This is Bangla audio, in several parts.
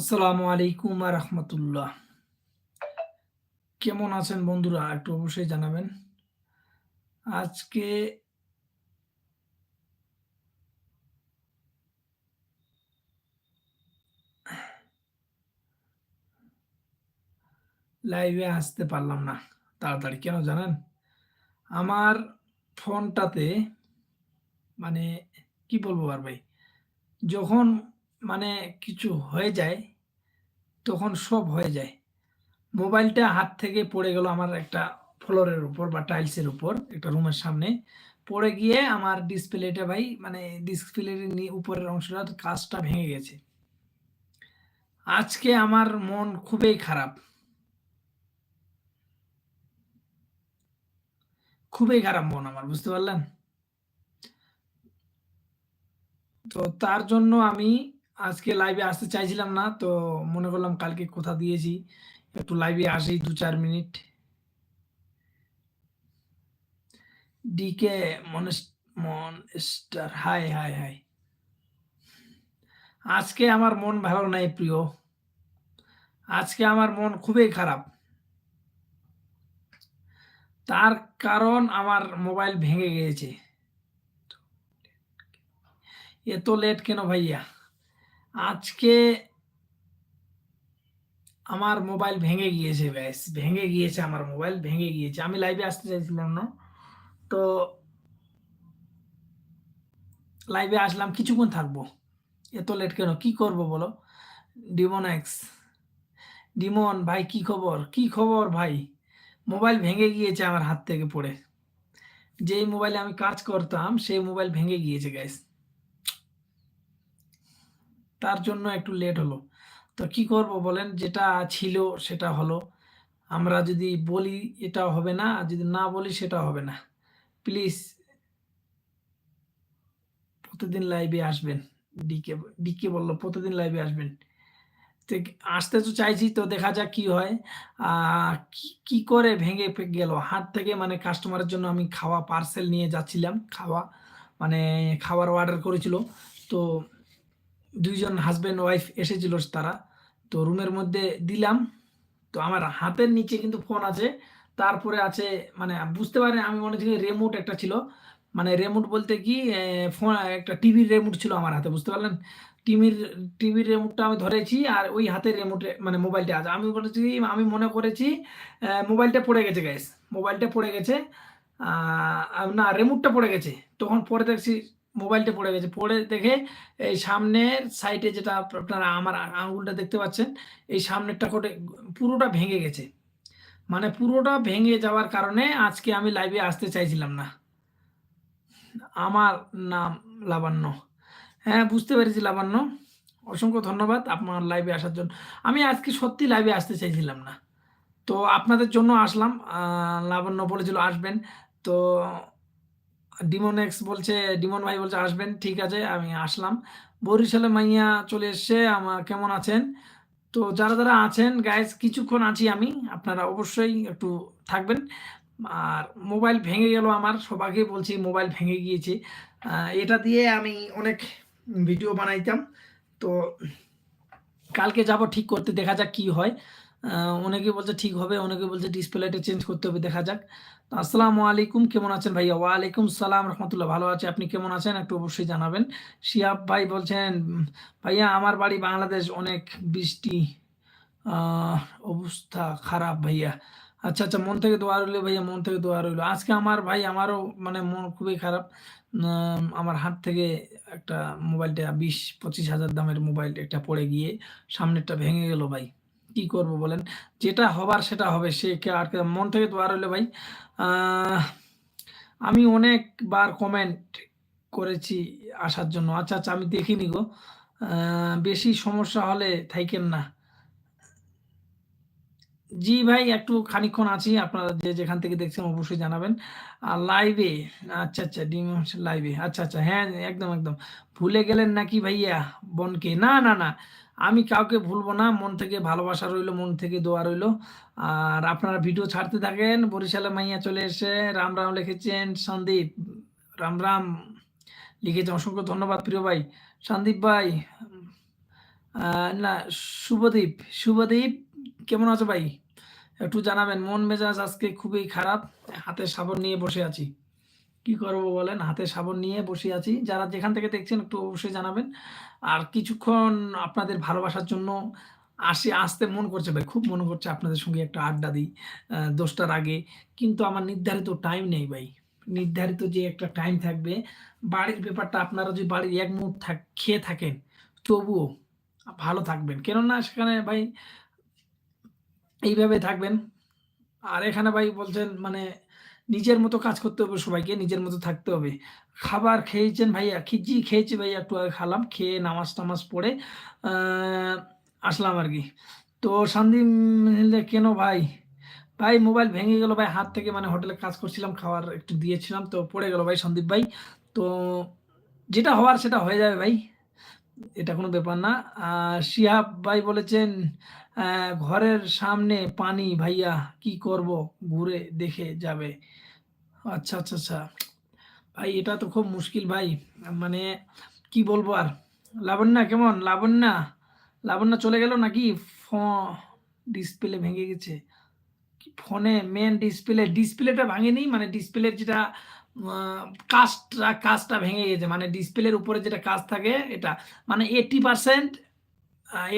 আসসালামু আলাইকুম আর রহমতুল্লাহ। কেমন আছেন বন্ধুরা? একটু অবশ্যই জানাবেন। আজকে লাইভে আসতে পারলাম না, তাড়াতাড়ি। কেন জানেন? আমার ফোনটাতে মানে কি বলব আর ভাই? যখন মানে কিছু হয়ে যায় তখন সব হয়ে যায়। মোবাইলটা হাত থেকে পড়ে গেল আমার একটা ফ্লোরের উপর বা টাইলসের উপর, একটা রুমের সামনে। পড়ে গিয়ে আমার ডিসপ্লেটা ভাই মানে ডিসপ্লের উপরের অংশটা কাজটা ভেঙে গেছে। আজকে আমার মন খুবই খারাপ। খুবই খারাপ মন আমার, বুঝতে পারলেন? তো তার জন্য আমি আজকে লাইভে আসতে চাইছিলাম না, তো মনে করলাম কালকে কোথা দিয়েছি। একটু লাইভে আসি দু চার minute DK monster hi hi hi আজকে আমার মন ভালো নাই প্রিয়। আজকে আমার মন খুবই খারাপ। তার কারণ আমার মোবাইল ভেঙে গিয়েছে। এত লেট কেন ভাইয়া? আজকে আমার মোবাইল ভেঙে গিয়েছে, ব্যাস। ভেঙে গিয়েছে আমার মোবাইল, ভেঙে গিয়েছে। আমি লাইভে আসতে চাইছিলাম না। তো লাইভে আসলাম, কিছুক্ষণ থাকব। এত লেট কেন? কি করব বলো? ডিমন এক্স ডিমন ভাই, কি খবর? কি খবর, ভাই? মোবাইল ভেঙে গিয়েছে আমার হাত থেকে পড়ে। যেই মোবাইলে আমি কাজ করতাম, সেই মোবাইল ভেঙে গিয়েছে গ্যাস তার জন্য একটু লেট হলো। তো কি করব বলেন? যেটা ছিল সেটা হলো, আমরা যদি বলি এটা হবে না, আর যদি না বলি সেটা হবে না। প্লিজ প্রতিদিন লাইভে আসবেন। ডিকে ডিকে বলল, প্রতিদিন লাইভে আসবেন। আসতে তো চাইছি, তো দেখা যাক কি হয়। কি করে ভেঙে গেল? হাট থেকে মানে কাস্টমারের জন্য আমি খাওয়া পার্সেল নিয়ে যাচ্ছিলাম। খাওয়া মানে খাবার অর্ডার করেছিল। তো দুইজন হাজব্যান্ড ওয়াইফ এসেছিল তারা। তো রুমের মধ্যে দিলাম। তো আমার হাতের নিচে কিন্তু ফোন আছে। তারপরে আছে মানে বুঝতে পারেন, আমি মনে করি রেমোট একটা ছিল। মানে রেমোট বলতে কি ফোন একটা টিভির রেমোট ছিল আমার হাতে, বুঝতে পারলেন? টিভির টিভির রেমোটটা আমি ধরেছি আর ওই হাতের রেমোটে মানে মোবাইলটা আছে। আমি বলেছি আমি মনে করেছি মোবাইলটা পড়ে গেছে গ্যাস মোবাইলটা পড়ে গেছে। না রেমোটটা পড়ে গেছে। তখন পরে দেখছি মোবাইলটা পড়ে গেছে। পড়ে দেখে এই সামনের সাইডে যেটা আপনারা আমার আঙুলটা দেখতে পাচ্ছেন, এই সামনেরটা কোটে পুরোটা ভেঙে গেছে। মানে পুরোটা ভেঙে যাওয়ার কারণে আজকে আমি লাইভে আসতে চাইছিলাম না। আমার নাম লাবান্য হ্যাঁ বুঝতে পেরেছি লাবান্য অসংখ্য ধন্যবাদ আপনার লাইভে আসার জন্য। আমি আজকে সত্যি লাইভে আসতে চাইছিলাম না। তো আপনাদের জন্য আসলাম। লাবণ্য বলেছিল আসবেন। তো ডিমন এক্স বলছে ডিমন ভাই বলছে, আসবেন, ঠিক আছে, আমি আসলাম। বরিশালে মাইয়া চলে এসছে, আমার কেমন আছেন? তো যারা যারা আছেন গাইজ কিছুক্ষণ আছি আমি, আপনারা অবশ্যই একটু থাকবেন। আর মোবাইল ভেঙে গেল আমার, সবাইকে বলছি মোবাইল ভেঙে গিয়েছে। এটা দিয়ে আমি অনেক ভিডিও বানাইতাম। তো কালকে যাব, ঠিক করতে দেখা যাক কি হয়। অনেকে বলছে ঠিক হবে, অনেকে বলছে ডিসপ্লেটা চেঞ্জ করতে হবে, দেখা যাক। আসসালামু আলাইকুম, কেমন আছেন ভাইয়া? ওয়ালাইকুম সালাম, রহমতুল্লাহ, ভালো আছে। আপনি কেমন আছেন? একটু অবশ্যই জানাবেন। শিয়াব ভাই বলছেন, ভাইয়া, আমার বাড়ি বাংলাদেশ, অনেক বৃষ্টি অবস্থা খারাপ ভাইয়া। আচ্ছা আচ্ছা মন থেকে দোয়া রইল ভাইয়া, মন থেকে দোয়া রইল। আজকে আমার ভাই, আমারও মানে মন খুবই খারাপ। আমার হাত থেকে একটা মোবাইলটা, বিশ পঁচিশ হাজার দামের মোবাইল একটা পড়ে গিয়ে সামনেরটা ভেঙে গেল ভাই। কি করব বলেন? যেটা হবার সেটা হবে, সে আর মন থেকে দোয়া রইল ভাই। আমি অনেকবার কমেন্ট করেছি আসার জন্য। আচ্ছা আচ্ছা আমি দেখিনি গো বেশি সমস্যা হলে থাইকেন না। জি ভাই, একটু খানিক্ষণ আছি। আপনারা যে যেখান থেকে দেখছেন অবশ্যই জানাবেন। আর লাইভে আচ্ছা আচ্ছা ডিম লাইভে আচ্ছা আচ্ছা হ্যাঁ একদম একদম। ভুলে গেলেন নাকি ভাইয়া বোনকে? না না না। আমি কাউকে ভুলবো না, মন থেকে ভালোবাসা রইল, মন থেকে দোয়া রইল। আর আপনারা ভিডিও ছাড়তে থাকেন, বরিশালে মাইয়া চলে এসে রাম রাম লিখেছেন সন্দীপ। রাম রাম লিখেছেন, অসংখ্য ধন্যবাদ প্রিয় ভাই। সন্দীপ ভাই না, শুভদীপ শুভদীপ, কেমন আছো ভাই? একটু জানাবেন, মন মেজাজ আজকে খুবই খারাপ, হাতে সাবন নিয়ে বসে আছি। কি করব বলেন, হাতে সাবন নিয়ে বসে আছি। যারা যেখান থেকে দেখছেন একটু অবশ্যই জানাবেন। আর কিছুক্ষণ আপনাদের ভালোবাসার জন্য আসি, আসতে মন করছে ভাই। খুব মনে করছে আপনাদের সঙ্গে একটা আড্ডা দিই দশটার আগে। কিন্তু আমার নির্ধারিত টাইম নেই ভাই। নির্ধারিত যে একটা টাইম থাকবে, বাড়ির ব্যাপারটা আপনারা যদি বাড়ির এক মুঠ থাক, খেয়ে থাকেন, তবুও ভালো থাকবেন। কেননা সেখানে ভাই এইভাবে থাকবেন। আর এখানে ভাই বলছেন মানে নিজের মতো কাজ করতে হবে সবাইকে নিজের মতো থাকতে হবে। খাবার খেয়েছেন ভাইয়া খিচি খেয়েছি ভাইয়া একটু আগে খালাম খেয়ে নামাজ টামাজ পড়ে আসলাম আর কি। তো মিলে কেন ভাই? ভাই মোবাইল ভেঙে গেল ভাই হাত থেকে মানে হোটেলে কাজ করছিলাম খাবার একটু দিয়েছিলাম তো পড়ে গেল ভাই সন্দীপ ভাই। তো যেটা হওয়ার সেটা হয়ে যাবে ভাই এটা কোনো ব্যাপার না। আহ, শিহাব ভাই বলেছেন ঘরের সামনে পানি, ভাইয়া, কি করব? ঘুরে দেখে যাবে। আচ্ছা আচ্ছা আচ্ছা। ভাই, এটা তো খুব মুশকিল ভাই। মানে কি বলব আর? লাবণ্যা, কেমন? লাবণ্যা? লাবণ্যা চলে গেল নাকি? ফ ডিসপ্লে ভেঙে গেছে। ফোনে মেন ডিসপ্লে ডিসপ্লেটা ভাঙেনি? মানে ডিসপ্লের যেটা কাজটা কাজটা ভেঙে গেছে। মানে ডিসপ্লের উপরে যেটা কাজ থাকে, এটা। মানে এইটটি পার্সেন্ট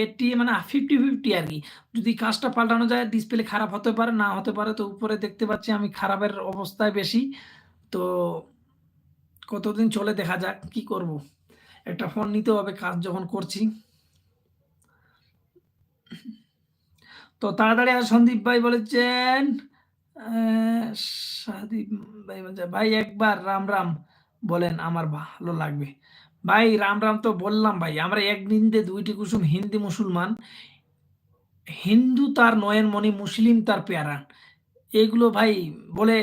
এইটটি মানে ফিফটি ফিফটি আর কি। যদি কাজটা পাল্টানো যায় ডিসপ্লে খারাপ হতে পারে, না হতে পারে, তো উপরে দেখতে পাচ্ছি আমি খারাপের অবস্থায় বেশি। তো কতদিন চলে দেখা যাক, কি করব? একটা ফোন নিতে হবে কাজ যখন করছি। তো তাড়াতাড়ি আর সন্দীপ ভাই বলেছেন সাদীপ ভাই ভাই, একবার, রাম রাম। বলেন, আমার ভালো লাগবে। ভাই, রাম রাম তো বললাম ভাই, আমরা এক দিয়ে দুইটি কুসুম হিন্দি মুসলমান। হিন্দু তার নয়ন মণি, মুসলিম তার পেয়ারা। এগুলো ভাই বলে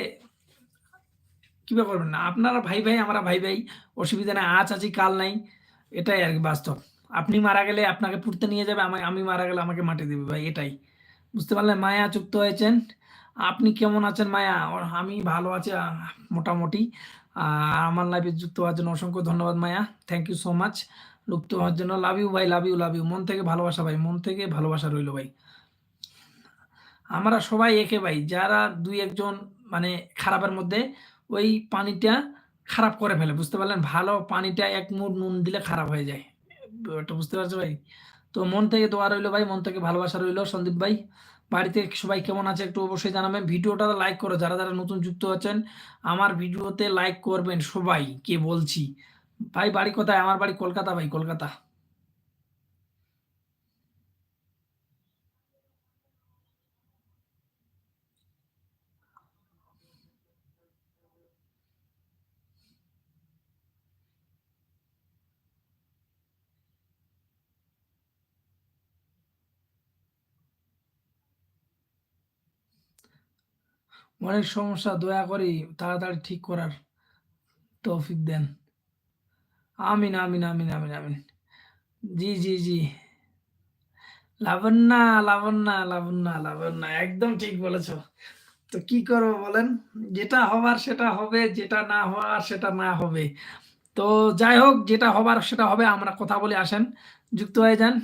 কীভাবে করবেন না? আপনারা ভাই ভাই, আমরা ভাই ভাই, অসুবিধা নাই, আজ আছি, কাল নাই, এটাই আর কি বাস্তব। আপনি মারা গেলে আপনাকে পুড়তে নিয়ে যাবে আমি মারা গেলে আমাকে মাটি দেবে ভাই, এটাই। বুঝতে পারলেন? মায়া চুক্ত হয়েছেন। আপনি কেমন আছেন মায়া? আমি ভালো আছি মোটামুটি। আর আমার লাইফে যুক্ত হওয়ার জন্য অসংখ্য ধন্যবাদ Maya. Thank you so much যুক্ত হওয়ার জন্য লাভ ইউ ভাই লাভ ইউ লাভ ইউ মন থেকে ভালোবাসা ভাই, মন থেকে ভালোবাসা রইল ভাই। আমরা সবাই একে ভাই, যারা দুই একজন মানে খারাপের মধ্যে ওই পানিটা খারাপ করে ফেলে, বুঝতে পারলেন? ভালো পানিটা এক মুঠ নুন দিলে খারাপ হয়ে যায়। এটা বুঝতে পারছ ভাই? তো মন থেকে দোয়া রইল ভাই, মন থেকে ভালোবাসা রইল সন্দীপ ভাই। বাড়িতে সবাই কেমন আছে একটু অবশ্যই জানাবেন। ভিডিওটা লাইক করো যারা যারা নতুন যুক্ত আছেন, আমার ভিডিওতে লাইক করবেন সবাই, কে বলছি। ভাই, বাড়ি কোথায়? আমার বাড়ি কলকাতা ভাই, কলকাতা। অনেক সমস্যা, দয়া করে তাড়াতাড়ি ঠিক করার তৌফিক দেন। আমিন আমিন আমিন আমিন আমিন। জি জি জি। লাবণ্যা লাবণ্যা লাবণ্যা লাবণ্যা, একদম ঠিক বলেছ। তো কি করব বলেন? যেটা হবার সেটা হবে, যেটা না হওয়ার সেটা না হবে। তো যাই হোক, যেটা হবার সেটা হবে, আমরা কথা বলে আসেন। যুক্ত হয়ে যান।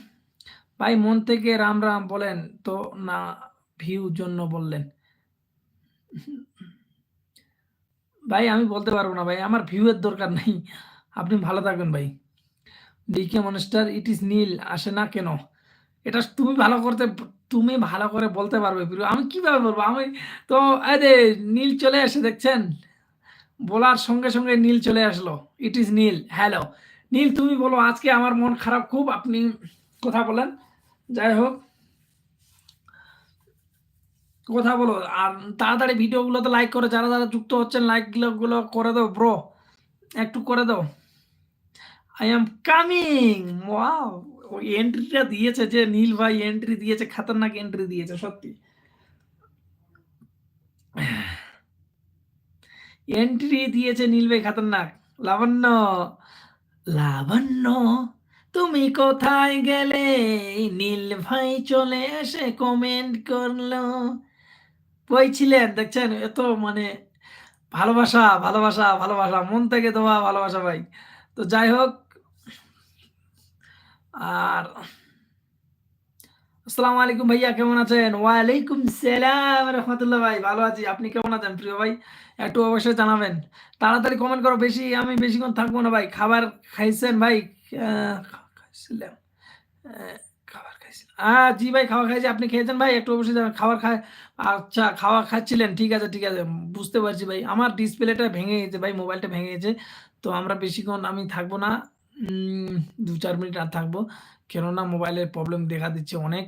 ভাই, মন থেকে রাম রাম বলেন, তো না ভিউ জন্য বললেন। ভাই, আমি বলতে পারব না ভাই, আমার ভিউ এর দরকার নেই। আপনি ভালো থাকবেন ভাই। ডিকে মনস্টার ইট ইজ নীল আসে না কেন? এটা তুমি ভালো করতে, তুমি ভালো করে বলতে পারবে। আমি কীভাবে বলব? আমি তো আরে নীল চলে আসে, দেখছেন? বলার সঙ্গে সঙ্গে নীল চলে আসলো। ইট ইজ নীল হ্যালো নীল তুমি বলো, আজকে আমার মন খারাপ, খুব আপনি কথা বলেন। যাই হোক। কথা বলো। আর তাড়াতাড়ি ভিডিওগুলো তো লাইক করো, যারা যারা যুক্ত হচ্ছেন লাইকগুলো করে দাও ব্রো একটু করে দাও। আই এম কামিং ওয়াও ওই এন্ট্রিটা দিয়েছে যে নীল ভাই এন্ট্রি দিয়েছে, খতরনাক এন্ট্রি দিয়েছে, সত্যি। এন্ট্রি দিয়েছে নীল ভাই, খতরনাক। লাবণ্য। লাবণ্য, তুমি কোথায় গেলে? নীল ভাই চলে এসে কমেন্ট করল। কই ছিলেন দেখছেন, এত মানে ভালোবাসা ভালোবাসা ভালোবাসা, মন থেকে দেওয়া ভালোবাসা ভাই তো যাই হোক, আর আসসালামু আলাইকুম ভাইয়া, কেমন আছেন? ওয়ালাইকুম সালাম, রাহমাতুল্লাহ ভাই, ভালো আছি। আপনি কেমন আছেন প্রিয় ভাই? একটু অবশ্যই জানাবেন। তাড়াতাড়ি কমেন্ট করো, বেশি আমি বেশিক্ষণ থাকব না ভাই। খাবার খাইছেন ভাই? খাইছিলাম। আ জি ভাই খাওয়া খাইছি। আপনি খেয়েছেন ভাই? একটু অবশ্যই। খাবার খায় আচ্ছা খাওয়া খাচ্ছিলেন। ঠিক আছে, ঠিক আছে। বুঝতে পারছি ভাই। আমার ডিসপ্লেটা ভেঙে গেছে ভাই। মোবাইলটা ভেঙে গেছে। তো আমরা বেশিক্ষণ আমি থাকব না। উম ২-৪ মিনিট আর থাকব। কেননা মোবাইলের প্রবলেম দেখা দিচ্ছে অনেক।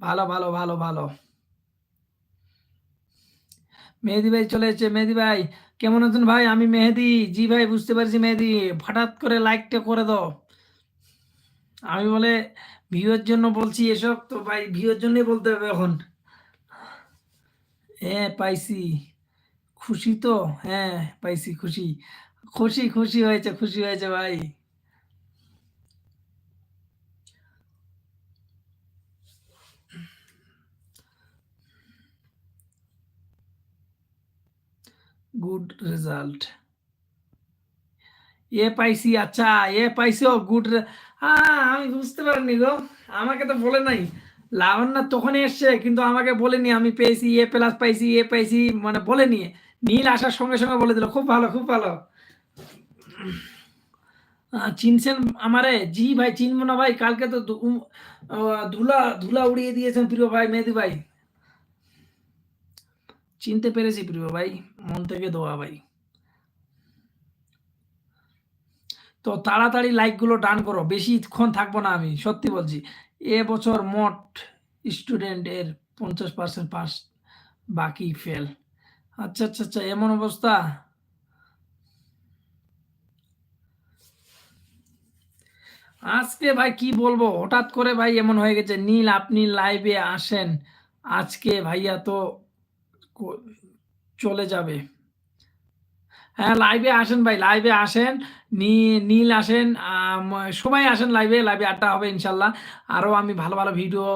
ভালো, ভালো, ভালো, ভালো। মেহেদি ভাই চলে এসেছে। মেহেদী ভাই কেমন আছেন ভাই? আমি মেহেদি জি ভাই বুঝতে পারছি মেহেদি হঠাৎ করে লাইকটা করে দাও। আমি বলে ভিউর জন্য বলছি এসব তো ভাই ভিউর জন্যই বলতে হবে এখন। হ্যাঁ, পাইছি। খুশি তো? হ্যাঁ, পাইছি খুশি। খুশি, খুশি হয়েছে, খুশি হয়েছে ভাই। Good result. এ পাইছি আচ্ছা, এ পাইছো গুড রে আ আমি বুঝতে পারিনি গো। আমাকে তো বলে নাই। লাবণ্য তখনই এসছে কিন্তু আমাকে বলেনি আমি পেয়েছি এ প্লাস পাইছি, এ পাইছি মানে বলেনি। নীল আসার সঙ্গে, সঙ্গে বলে দিল। খুব ভালো, খুব ভালো। চিনছেন আমারে? জি ভাই চিনবো না ভাই। কালকে তো ধুলা, ধুলা উড়িয়ে দিয়েছেন প্রিয় ভাই মেহেদী ভাই। চিনতে পেরেছি প্রিয় ভাই। মন থেকে দোয়া ভাই। তো তাড়াতাড়ি লাইকগুলো ডান করো। বেশিক্ষণ থাকব না আমি। সত্যি বলছি। এবছর মোট স্টুডেন্ট এর ৫০% পাস, বাকি ফেল। আচ্ছা, আচ্ছা, আচ্ছা এমন অবস্থা? আজকে ভাই কি বলব? হঠাৎ করে ভাই এমন হয়ে গেছে। নীল আপনি লাইভে আসেন। আজকে ভাইয়া তো চলে যাবে। হ্যাঁ, লাইভে আসেন ভাই, লাইভে আসেন। নী নীল আসেন, সবাই আসেন লাইভে, লাইভে আড্ডা হবে ইনশাল্লাহ আরও আমি ভালো, ভালো ভিডিও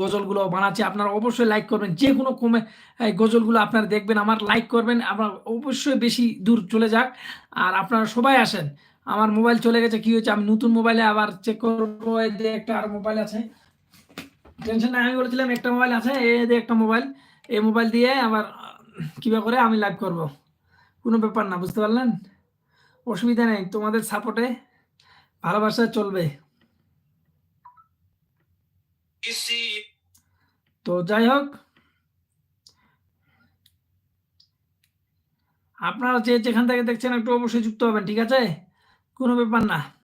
গজলগুলো বানাচ্ছি। আপনারা অবশ্যই লাইক করবেন। যেকোনো কমে এই গজলগুলো আপনারা দেখবেন, আমার লাইক করবেন। আপনার অবশ্যই বেশি দূর চলে যাক। আর আপনারা সবাই আসেন। আমার মোবাইল চলে গেছে, কি হয়েছে? আমি নতুন মোবাইলে আবার চেক করব। যে একটা আর মোবাইল আছে। টেনশন নাই। আমি বলেছিলাম একটা মোবাইল আছে। যে একটা মোবাইল। এই মোবাইল দিয়ে আবার কীভাবে করে আমি লাইভ করব। কোনো ব্যাপার না। বুঝতে পারলেন? অসুবিধা নেই। তোমাদের সাপোর্টে ভালোবাসা চলবে। তো যাই হোক, আপনারা যে যেখান থেকে দেখছেন একটু অবশ্যই যুক্ত হবেন। ঠিক আছে? কোনো ব্যাপার না।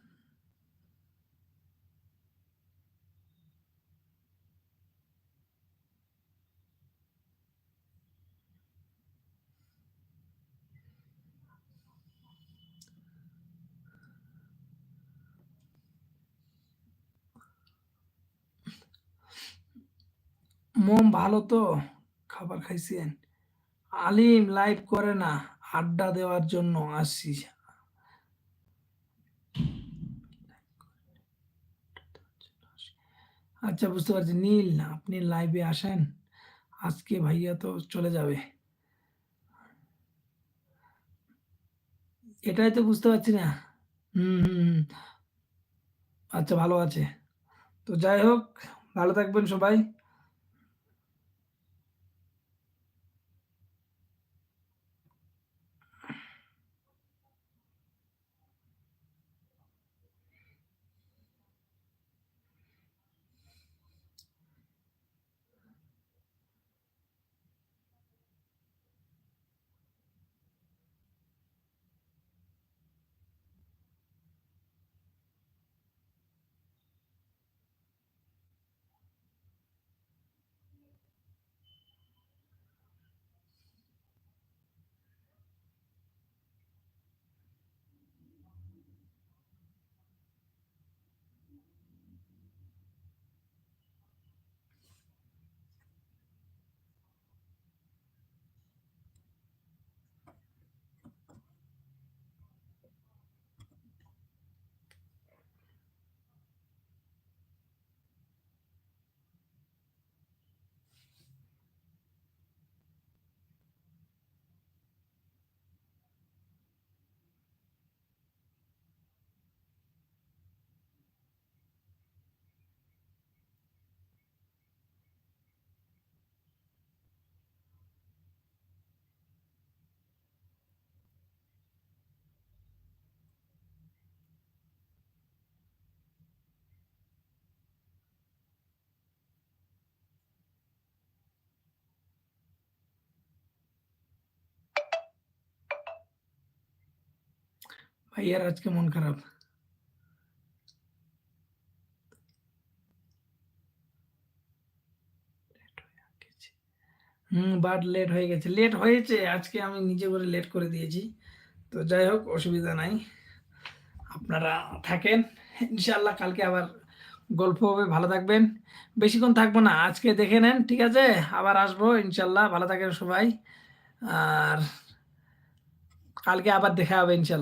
মোম ভালো তো? খাবার খাইছেন? আলিম লাইভ করে না। আড্ডা দেওয়ার জন্য আসছি। আচ্ছা বুঝতে পারছি। নীল আপনি লাইভে আসেন। আজকে ভাইয়া তো চলে যাবে। এটাই তো বুঝতে পারছি না। হুম, হুম। আচ্ছা ভালো আছে। তো যাই হোক ভালো থাকবেন সবাই। ভাইয়ার আজকে মন খারাপ। হুম, বাট লেট হয়ে গেছে। লেট হয়েছে। আজকে আমি নিজে করে লেট করে দিয়েছি। তো যাই হোক অসুবিধা নাই। আপনারা থাকেন। ইনশাল্লাহ কালকে আবার গল্প হবে। ভালো থাকবেন। বেশিক্ষণ থাকব না। আজকে দেখে নেন। ঠিক আছে? আবার আসব ইনশাল্লাহ ভালো থাকেন সবাই। আর কালকে আবার দেখা হবে ইনশাআল্লাহ।